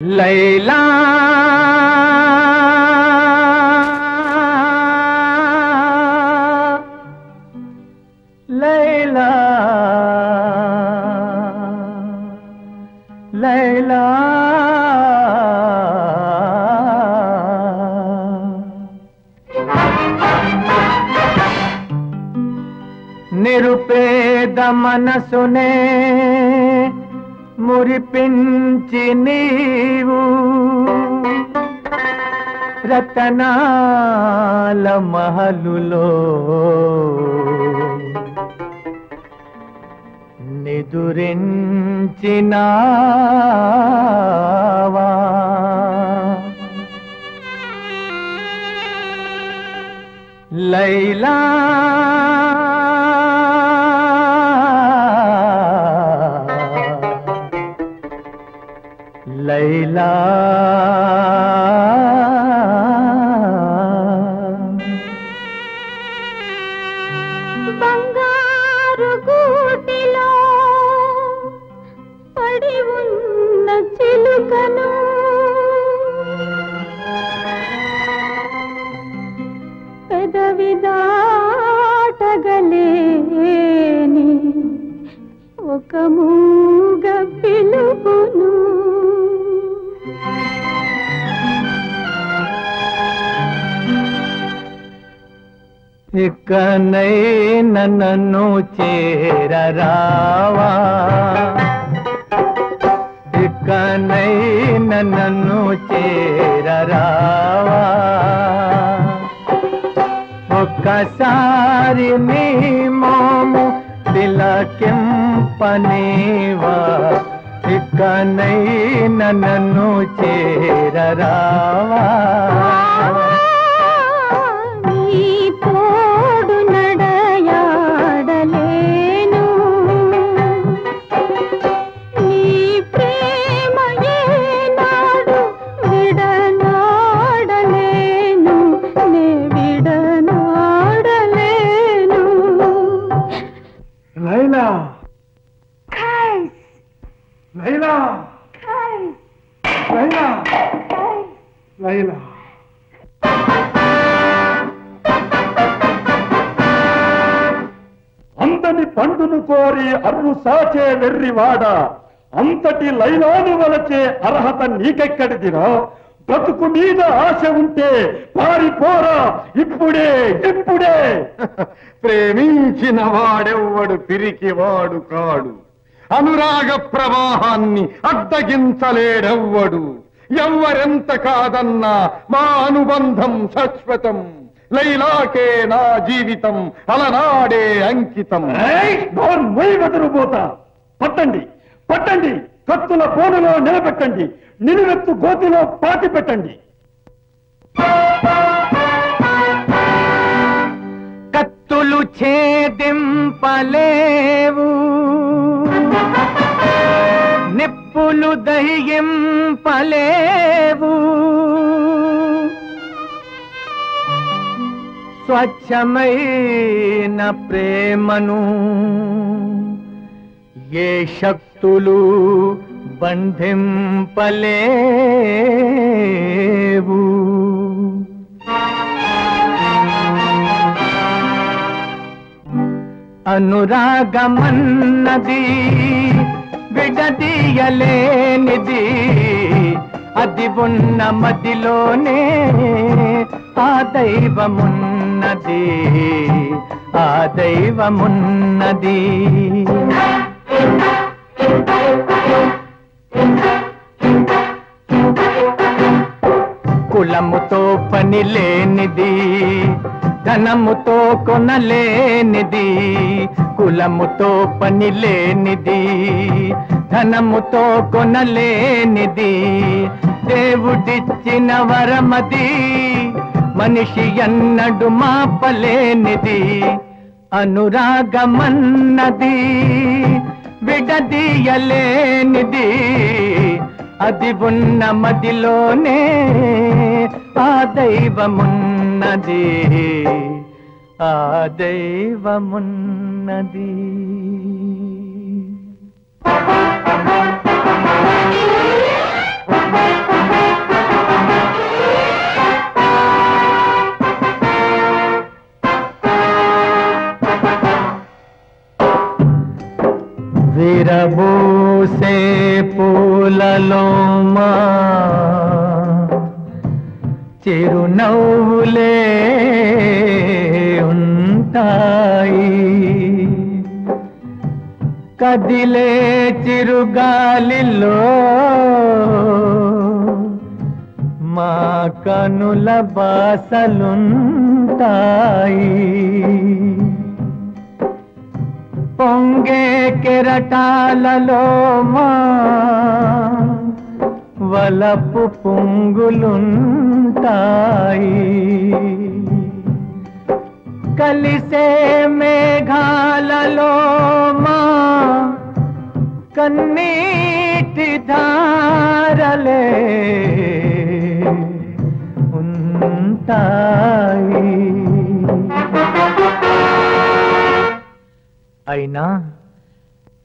లైలా లైలా లైలా నిరుపేద మనసునే మురిపించి నీవు రతనాల మహలులో నిదురించినావా. లైలా లైలా. బంగారు గూటిలో పడి ఉన్న చిలుకను పెదవి దాటగలేని ఒక మూగ ఇకనైన నన్ను చేరరావా? ఇకనైన నన్ను చేరరావా? ఒక్కసారి నీ మోము తిలకింపనేవా? ఇకనైన నన్ను చేరరావా? Oh అంతటి పండును కోరి అర్రు సాచే వెర్రివాడ. అంతటి లైలాను వలచే అర్హత నీకెక్కడిదిరా? బ్రతుకు మీద ఆశ ఉంటే పారిపోరా. ఇప్పుడే ఇప్పుడే. ప్రేమించిన వాడెవ్వడు పిరికివాడు కాడు. అనురాగ ప్రవాహాన్ని అడ్డగించలేడెవ్వడు. ఎవ్వరెంత కాదన్నా మా అనుబంధం శాశ్వతం. లైలాకే నా జీవితం అలనాడే అంకితం. పోతా. పట్టండి పట్టండి కత్తుల పోనులో నిలబెట్టండి నిలువెత్తు గోతిలో పాతి పెట్టండి. కత్తులు ఛేదింపలేవు. నిప్పులు దహింపలేవు. స్వచ్ఛమైన ప్రేమను ఏ శక్తులు బంధింపలేవు. అనురాగమన్నది విడదీయలేనిది అది ఉన్న మదిలోనే ఆ ఉన్నది. ఆ దైవమున్నది. కులముతో పని లేనిది ధనముతో కొనలేనిది కులముతో పని లేనిది ధనముతో కొనలేనిది. దేవుడిచ్చిన వరమది మనిషి ఎన్నడు మాపలేనిది అనురాగమన్నది విడదీయలేనిది. అది ఉన్న మదిలోనే ఆ దైవమున్నది ఆ దైవమున్నది. చిరునవ్వులే ఉంటాయి. కదిలే చిరుగాలిలో మా కనుల బాసలుంటాయి. పొంగే కెరటాలలో మా వలపు పొంగులుంటాయి కలిసే మేఘాలలో మా కన్నీటి ధారలే ఉంటాయి. అయినా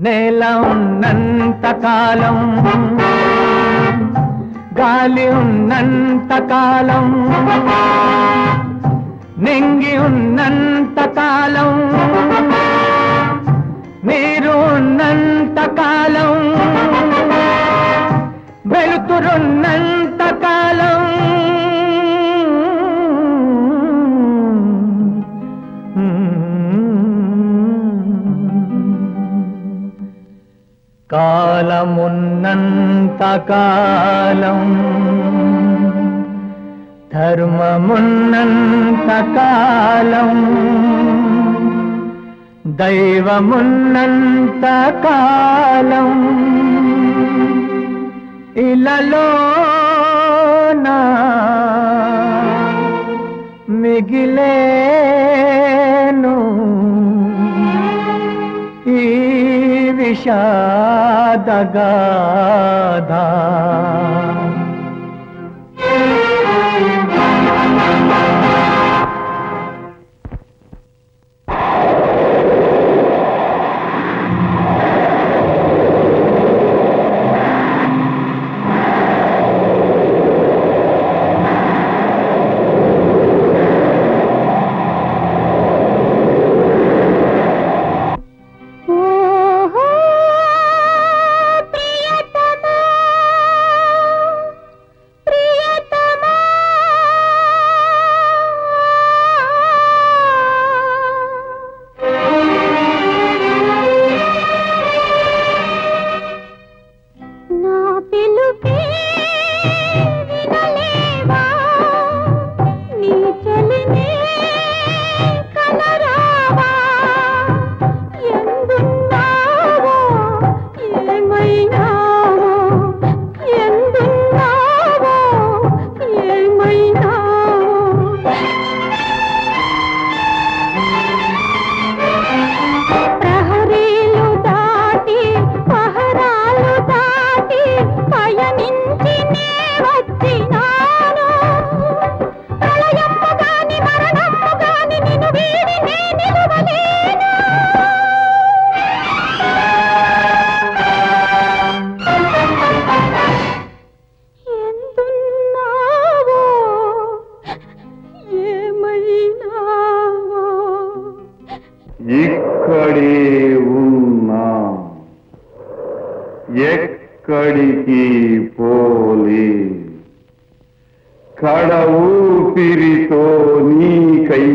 నేల ఉన్నంత కాలం గాలి ఉన్నంత కాలం. నింగి ఉన్నంత కాలం. నీరు ఉన్నంత కాలం. వెలుతురున్నంత కాలం. కాలము కాలం ధర్మమున్నంత కాలం దైవమున్నంత కాలం ఇలలో మిగిలేను. ఈ کشاد گادھا ఇక్కడే ఉన్నా ఎక్కడికి పోలే. కడ ఊపిరితో నీకై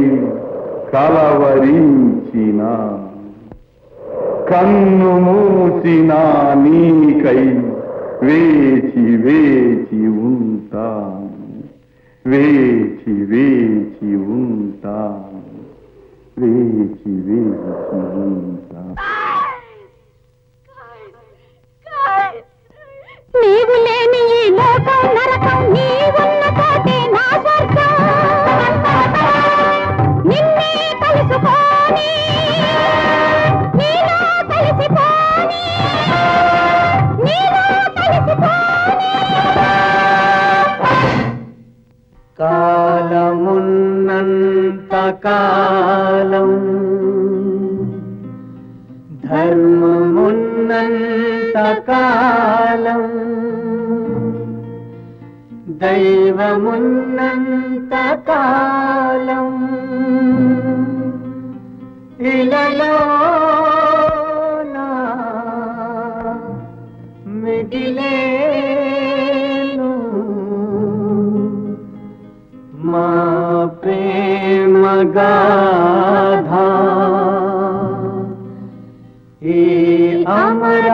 కలవరించిన కన్ను మూసిన నీకై వేచి వేచి ఉంటాను వేచి వేచి ఉంటాను. వేచి వేచి ఉంటాను నీవు లేని ఈ లోకం నరకం నీవున్న చోటే నా ధర్మమున్నంతకాలం. దైవమున్నంతకాలం. ఇలలో మిగిలేను. మా ప్రేమగా আমার